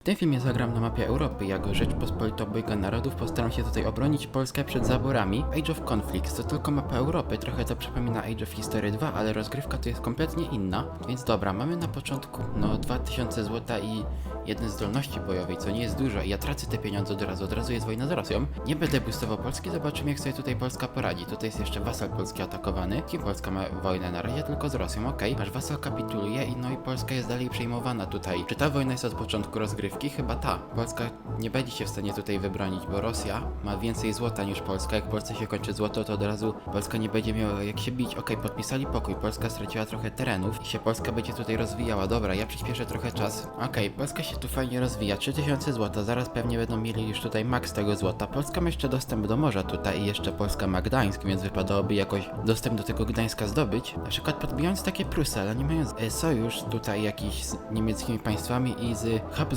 W tym filmie zagram na mapie Europy. Jako Rzeczpospolita Obojga Narodów postaram się tutaj obronić Polskę przed zaborami. Age of Conflicts to tylko mapa Europy, trochę to przypomina Age of History 2, ale rozgrywka tu jest kompletnie inna. Więc dobra, mamy na początku no 2000 złota i jedne zdolności bojowej, co nie jest dużo i ja tracę te pieniądze od razu, od razu jest wojna z Rosją. Nie będę boostował Polski, zobaczymy jak sobie tutaj Polska poradzi. Tutaj jest jeszcze wasal polski atakowany. Kim Polska ma wojnę? Na razie tylko z Rosją, okej. Aż wasal kapituluje i no i Polska jest dalej przejmowana tutaj. Czy ta wojna jest od początku rozgrywki? Chyba ta. Polska nie będzie się w stanie tutaj wybronić, bo Rosja ma więcej złota niż Polska. Jak Polsce się kończy złoto, to od razu Polska nie będzie miała jak się bić. Okej, podpisali pokój. Polska straciła trochę terenów i się Polska będzie tutaj rozwijała. Dobra, ja przyspieszę trochę czas. Okej, Polska się tu fajnie rozwija. 3000 złota, zaraz pewnie będą mieli już tutaj maks tego złota. Polska ma jeszcze dostęp do morza tutaj i jeszcze Polska ma Gdańsk, więc wypadałoby jakoś dostęp do tego Gdańska zdobyć. Na przykład podbijając takie Prusy, ale nie mając e, sojusz tutaj jakiś z niemieckimi państwami i z